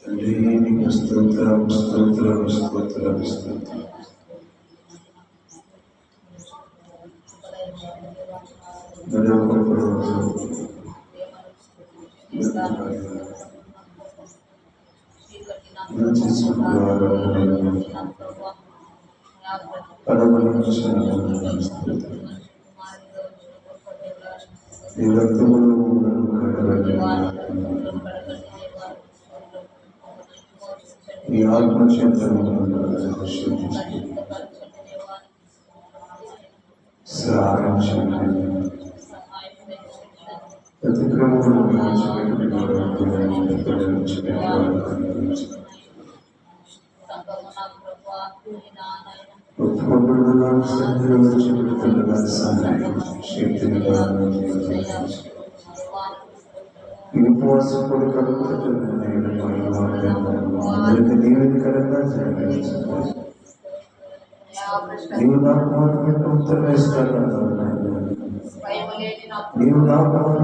తండ్రి స్తోత్రం స్తోత్రం స్తోత్రం స్తోత్రం. రక్తములో నన్ను ఈ పెట్టేవాడు ఉత్తమపురుడుగా సన్నిధిలో శక్తిని బలాన్ని జీవించండి. ఈ ఉపవాసం కూడా అందరికి దీవెనకరంగా నీవు నాకు మాట ఉత్తరం ఇస్తాను నీవు నా మాట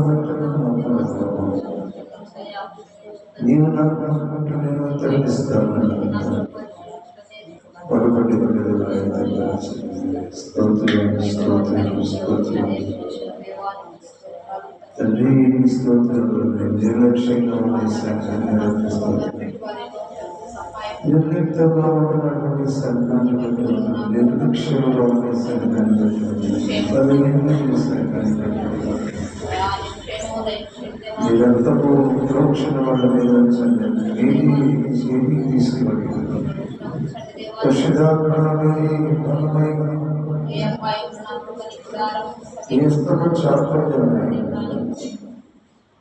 నీవు నా మాట నేను ఉత్తరం ఇస్తాను స్తోత్రం స్తోత్రం స్తోత్రం తండ్రి స్తోత్రంలో నిర్లక్ష్యంగా ఉన్న స్తోత్రం నిర్లిప్తంగా ఉన్నటువంటి సంఘాన్ని బట్టి నిర్లక్ష్యంగా ఉన్న బట్టి బలహీనమైన సంఘాన్ని బట్టి మీరంతకు ప్రోక్షణ వాళ్ళ మీద ఏది ఏది తీసుకుని పరిశుధాత్మని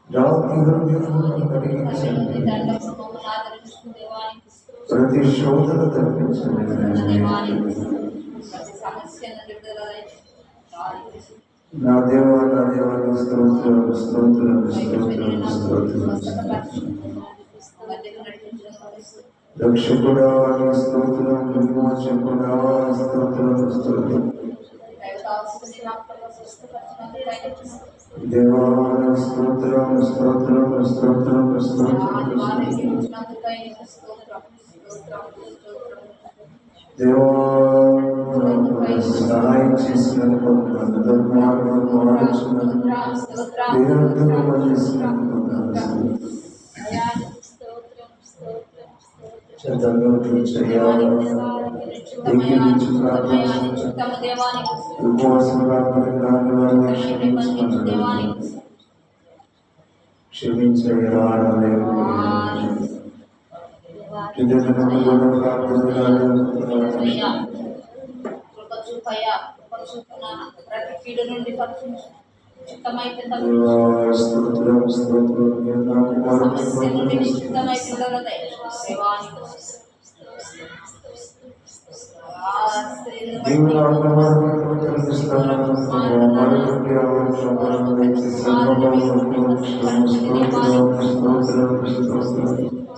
చాపల్యమైన హృదయం కలిగించండి ప్రతి శోధన తప్పించండి నా దేవా నా దేవాన్ని స్తోత్రం స్తోత్రం. స్తోత్రం నీ స్తోత్రం స్తోత్రం స్తోత్రం దేవా స్తోత్రం స్తోత్రం స్తోత్రం స్తోత్రం. దేవా సహాయం చేసినందుకు ధర్మాలను ఆలోచనలు నిరంతరం చేసినందుకు చదవట్లు చేయాలి. ఇద్దరు కూడా ప్రార్థన ప్రతి కీడు నుండి నా సమస్య నుండి కుమారుడు స్తోత్రం స్తోత్రం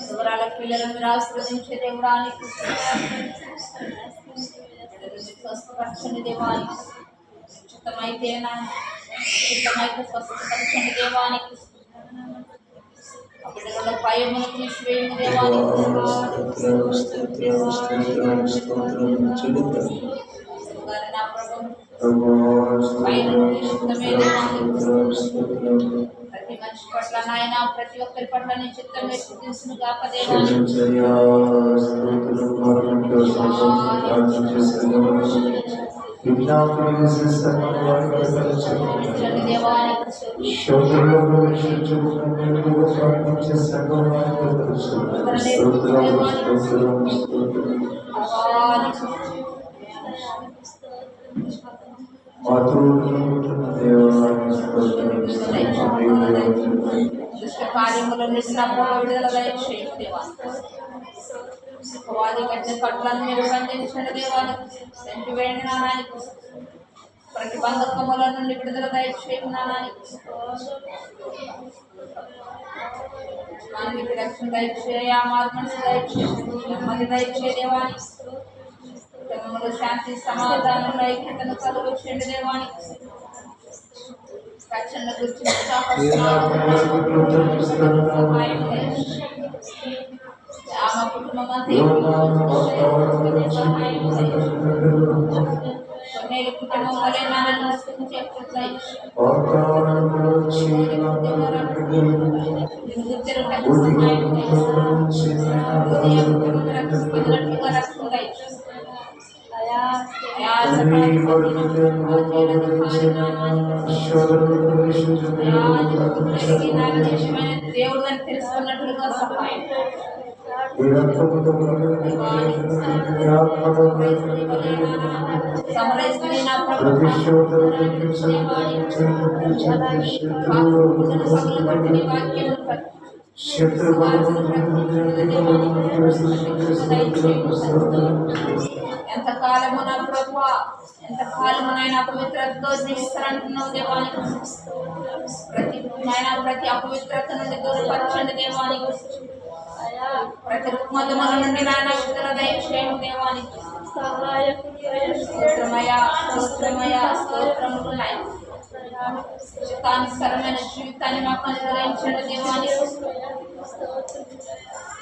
వివరాల పిల్లలను ఆశ్రదించే దేవుడానికి స్వస్థపరచండి దేవానికి చిత్తమైతే నా స్వస్థపరచండి దేవానికి. ప్రతి మనిషి పట్ల నాయన ప్రతి ఒక్కరి పట్ల నీ చిత్తం వేసి తీసును కాక దేవానికి క్షమించయ్యా స్తోత్రం మరొకటి సంవత్సరం ప్రార్థన చేస్తున్నాము విజ్ఞాపన చేసే సర్వ వారికి క్షమించండి దేవానికి శోధనలో ప్రవేశించుకున్నట్టు ప్రార్థించే సర్వ వారికి స్తోత్రం స్తోత్రం స్తోత్రం మాతృన్న దేవానికి స్తోత్రం స్తోత్రం దుష్ట కార్యములను నిశ్రాపంలో విడుదల దయచేయండి దేవానికి వాది కట్టిన కట్లను మీరు బంధించండి దేవానికి సెంటి వేయండి నానానికి ప్రతి బంధకముల నుండి విడుదల దయచేయండి నానానికి మనకి రక్షణ దయచేయ మార్మన్స్ దయచేయండి నెమ్మది దయచే దేవానికి కుటుంబంలో శాంతి సమాధానం ఐక్యతను కలుగు చేయండి దేవానికి రక్షణ గురించి సహాయం దయచేయండి. ఆమె కుటుంబం అంతా యోగా వాతావరణం సహాయం చేయండి. చీకటి కొన్నేళ్ళు కుటుంబం వలె నన్ను చెప్పుట్లై వాతావరణంలో చీకటి నిరుద్యోగులకు సహాయం చేయండి. హృదయం రక్షించినట్లుగా రక్షించండి. అయా తండ్రి కొడుకు దేవుడు అని తెలుసుకున్నట్లుగా సహాయం సమరస్తుని నా ప్రభు పాపములను పగలగొట్టి నీ వాక్యమును ప్రతి ఎంత కాలము నా ప్రభు ఎంత కాలము నాయన అపవిత్రతతో జీవిస్తారంటున్నావు దేవానికి ప్రతి నాయన ప్రతి అపవిత్రత నుండి దూరపరచండి దేవానికి ప్రతి రుగ్మతముల నుండి నాయన విడుదల దయచేయము దేవానికి స్తోత్రమయ స్తోత్రమయ స్తోత్రములు. నాయన చిత్తానుసరమైన జీవితాన్ని మాకు అనుగ్రహించండి దేవాన్ని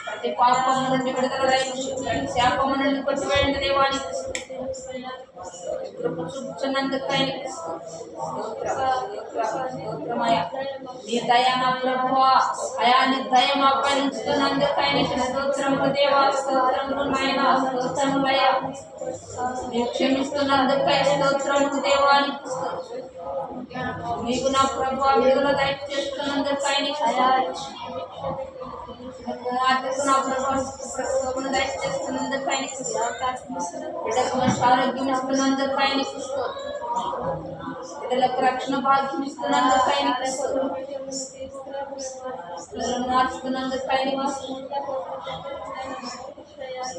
ప్రతి పాపం నుండి విడుదల దయచేయండి ప్రతి నుండి కొట్టివేయండి దేవాన్ని కృప చూపుచున్నందుకు ఆయనకి నీ దయ నా అయా నీ దయ ఉంచుతున్నందుకు స్తోత్రములు దేవా స్తోత్రములు నాయన క్షమిస్తున్నందుకు స్తోత్రములు దేవానికి నీకు నా ప్రభు విడుదల దయచేస్తున్నందుకు ఆయనకి కుమార్తెకు నా ప్రభు దయచేస్తున్నందుకు ఆయనకి బిడ్డకు ఆరోగ్యం ఇస్తున్నందుకు ఆయనకి బిడ్డలకు రక్షణ భాగ్యం ఇస్తున్నందుకు ఆయనకి స్తోత్రం.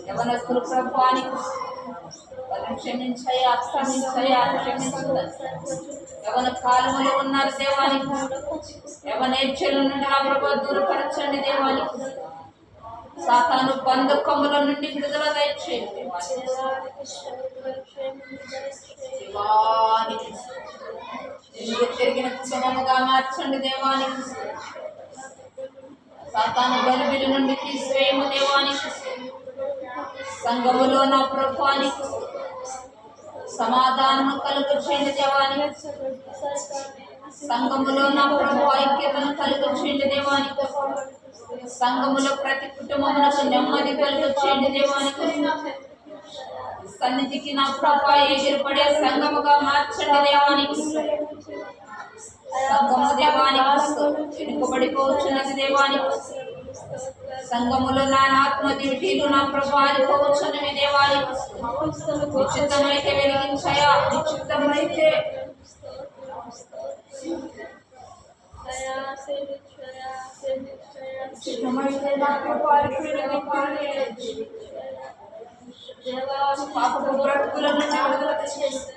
యవనస్తులు వాళ్ళని ఎవరి కాలువలు ఉన్నారు దేవానికి. యవనేచ్ఛల నుండి నా ప్రభు దూరపరచండి దేవానికి. సాతాను బంధకముల నుండి విడుదల దయచేయండి. దేవానికి. తిరిగిన మార్చండి దేవానికి. సాతాను గలిబిలి నుండి తీసివేయము దేవానికి. సంఘములో నా ప్రభానికి సమాధానము కలుగు చేయండి దేవానికి సంఘములో నా ప్రభు ఐక్యతను కలుగు చేయండి సంఘములో ప్రతి కుటుంబములకు నెమ్మది కలుగు చేయండి దేవానికి సన్నిధికి నా ప్రభు ఎగిరిపడే సంఘముగా మార్చండి దేవానికి సంఘము దేవానికి వెనుకబడిపోవచ్చున్నది దేవానికి సంఘములో నా ఆత్మ దివిటీలు నా ప్రభు ఆరిపోవచ్చున్నవి దేవానికి నిశ్చితమైతే వెలిగించాయా నిశ్చితమైతే నిశ్చితమైతే నా ప్రభు ఆరిపోయినవి పాపపు బ్రతుకుల నుండి విడుదల చేసి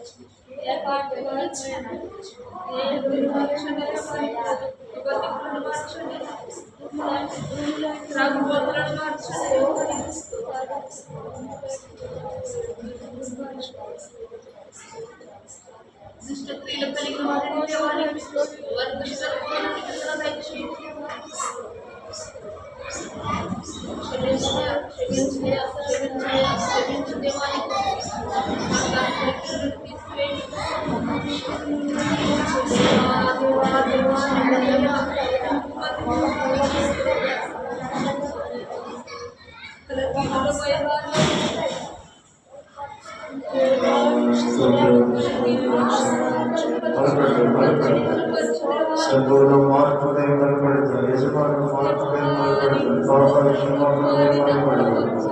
దుష్ట క్రియలు కలిగిన వారిని దేవానికి వారి దుష్ట క్రియలను విడుదల దయచేయండి. క్షమించు, క్షమించు, క్షమించు, క్షమించు దేవానికి. ಸಂಪೂರ್ಣ ಮಾರ್ಪಡೆ ಮನಪಡಿತು ಯಜಮಾನ ಮಾರ್ಪಡೆ ಮನಪಡಿತು ಪಾಪರಕ್ಷಣ ಮಾರ್ಪಡೆ ಮನಪಡಿತು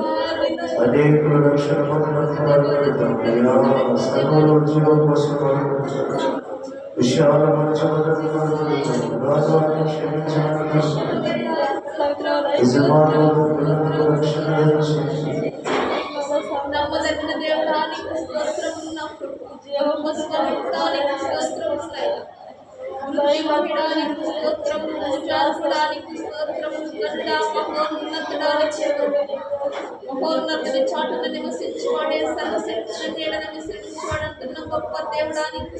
ಅನೇಕ ರಕ್ಷಣ ಮನಪಡಿತು ಸರ್ವ ಜೀವಕೋಶ విశాల మంచమని బలపడుతుంది రాజాన్ని క్షమించడానికి రక్షణ మహోన్నతుని నివసించువాడే నివసించువాడంటున్న గొప్ప దేవుడానికి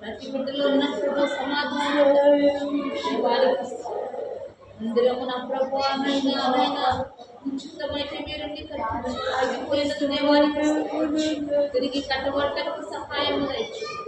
ప్రతి బిడ్డలో ఉన్నటువంటి సమాధానం అందరము నా ప్రభు ఉచితమైతే మీరు ఆగిపోయిన దేవానికి తిరిగి కట్టబడటానికి సహాయం దేవానికి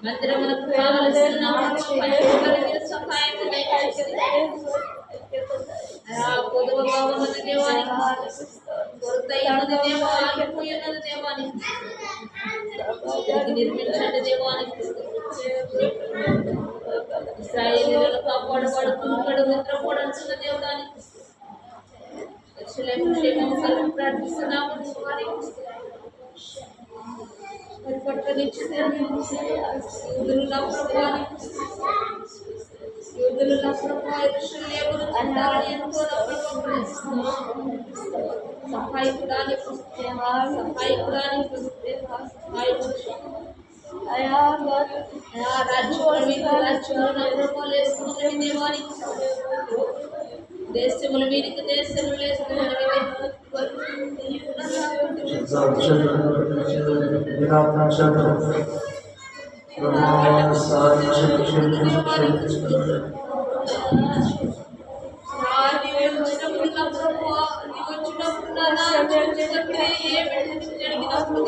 మందిరములకు కావలసిన పరిస్థితులకు సహాయం నిర్మించండి దేవానికి కాపాడబడుతున్నాడు దేవుడానికి యెరూషలేము క్షేమము కొరకు ప్రార్థిస్తున్నాము దేవానికి పట్టునిచ్చి యూదులు నా ప్రభువానికి యూదులు నా ప్రభు యెరూషలేమును తండాలని ఎంతో నా ప్రభు ప్రేమిస్తున్నాము. సహాయకుడానికి సహాయకుడానికి సహాయకుడు అయా రాజ్యముల మీద రాజ్యములు నా ప్రభు లేస్తున్నవి దేవానికి దేశముల మీదకి దేశములు లేస్తున్నవి నీవు వచ్చినప్పుడు నా ప్రభు నీవు వచ్చినప్పుడు నా వచ్చినప్పుడే ఏ బిడ్డ జరిగినప్పుడు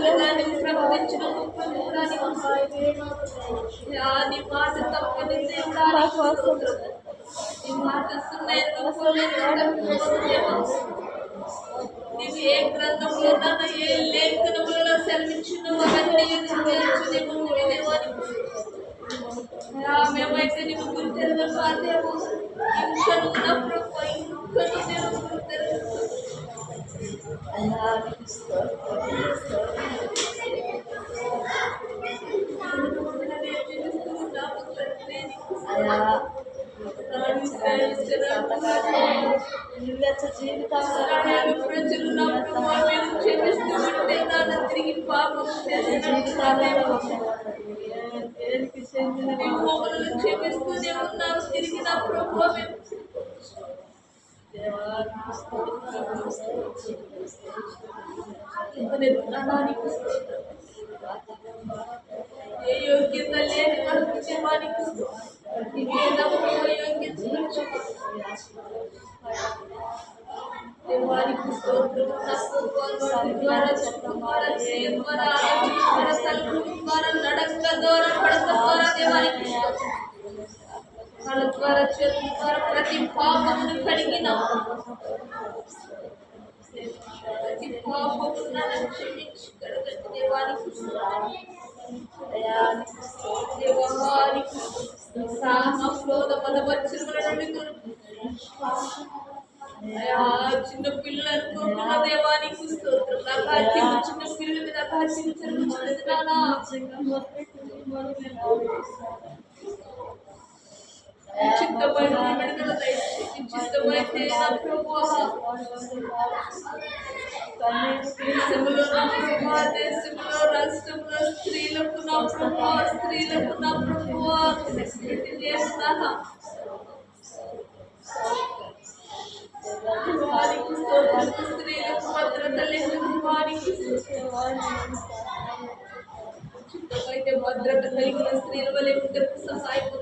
దేవాలు ఇవన్నీ గొప్ప నీ మాట తప్పని నీ మాట నీవు ఏ గ్రంథంలో ఏ మేమైతే నీకు గురి సాధ్యము ఇంకా ఉన్న ప్రభు ఇంకా నువ్వు గురి ప్రజలు తిరిగి పాపం నీ మమ్మల్ని క్షమిస్తూనే ఉన్నారు తిరిగి నా ప్రభు మేము ఇంతనే జ్ఞానానికి ఏ యోగ్యత లేని మనకు దేవానికి వేదములో యోగ్యత దేవానికి స్తోత్రం తక్కువ ద్వారా చెప్పడం ద్వారా చేయడం ద్వారా ఆలోచన ద్వారా తలుపు ద్వారా నడక ద్వారా పడక ద్వారా దేవానికి స్తోత్రం. వాళ్ళ ద్వారా చేతుల ద్వారా ప్రతి పాపమును కడిగిన ప్రతి పాపమును నన్ను క్షమించి కడగండి దేవానికి స్తోత్రం. దేవానికి సాహసంలో మన వచ్చిన నుండి అయ్యా, చిన్న పిల్లలకు మన దేవానికి స్తోత్రం నాకు చిన్న చిన్న పిల్లల మీద ఆశించలేదు నానా చిత్తమైన విడుదల దయచేసి చిత్తమైతే నా ప్రభువా, దేశంలో నా ప్రభువా, దేశంలో రాష్ట్రంలో స్త్రీలకు నా ప్రభు ప్రభువా స్త్రీలకు నా ప్రభువా స్థితి చేస్తున్నాను వారికి స్తోత్రం స్త్రీలకు భద్రత లేదు వారికి చుట్టమైతే భద్రత కలిగిన స్త్రీల వలె ఉండకు సహాయపడదు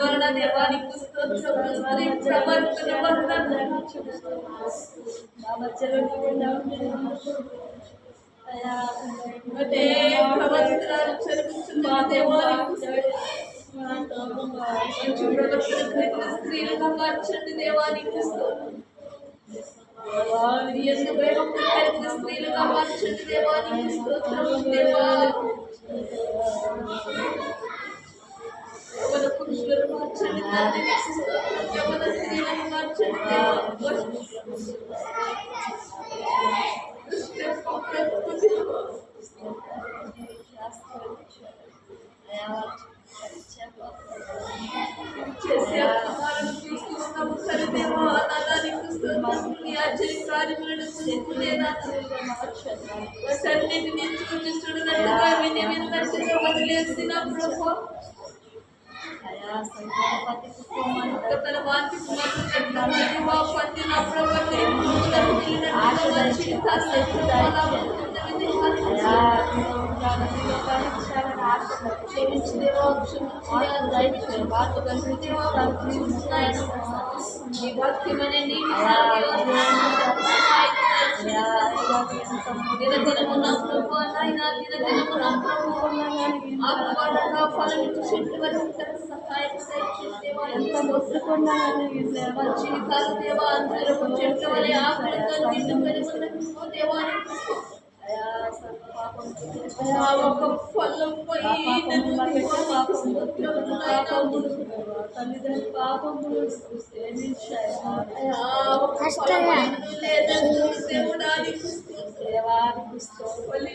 ప్రవర్తన వలన దేవానికి స్తోత్రం స్త్రీ ప్రవర్తన వలన అదే ప్రవర్తన చరిస్తున్న దేవానికి మంచి ప్రవర్తన కలిగిన స్త్రీలుగా మార్చండి దేవానికి స్తోత్రం ఎందు భయభక్తులు కలిగిన స్త్రీలుగా మార్చండి దేవానికి స్తోత్రం దేవా konuşlarımı açarım. Ya bana sinirlerimi açarım. İşte sohbet konuşuyoruz. Sen ne dinliyorsun? Çocuklarına kaybedemezler. Size vazgeçsin. Apropos. కార్యములను చూసుకునేదాన్ని వాటన్నిటిని చూచి చూడనట్టుగా విని విన్నట్టుగా వదిలేసిన ప్రభు తన వాంతి కుమారుడు మా పత్తి నా ప్రభు దినదినము నా ప్రభు నాయన దినదినము నా ప్రభు ఆత్మగా ఫలమిచ్చు చెట్టు వరకు సహాయం దయచేసేవా ఎంత మొత్తుకున్నా మా జీవితాలు దేవా అందరూ చెట్టు వలె ఆకలితో నిండుకొని ఉన్న దేవానికి ఆ ఒక ఫలం పోయి నన్ను దేవానికి స్తోత్రం నాయనా. ఆ ఒక ఫలం అయినను లేదని దేవుడానికి స్తోత్రం. మళ్ళీ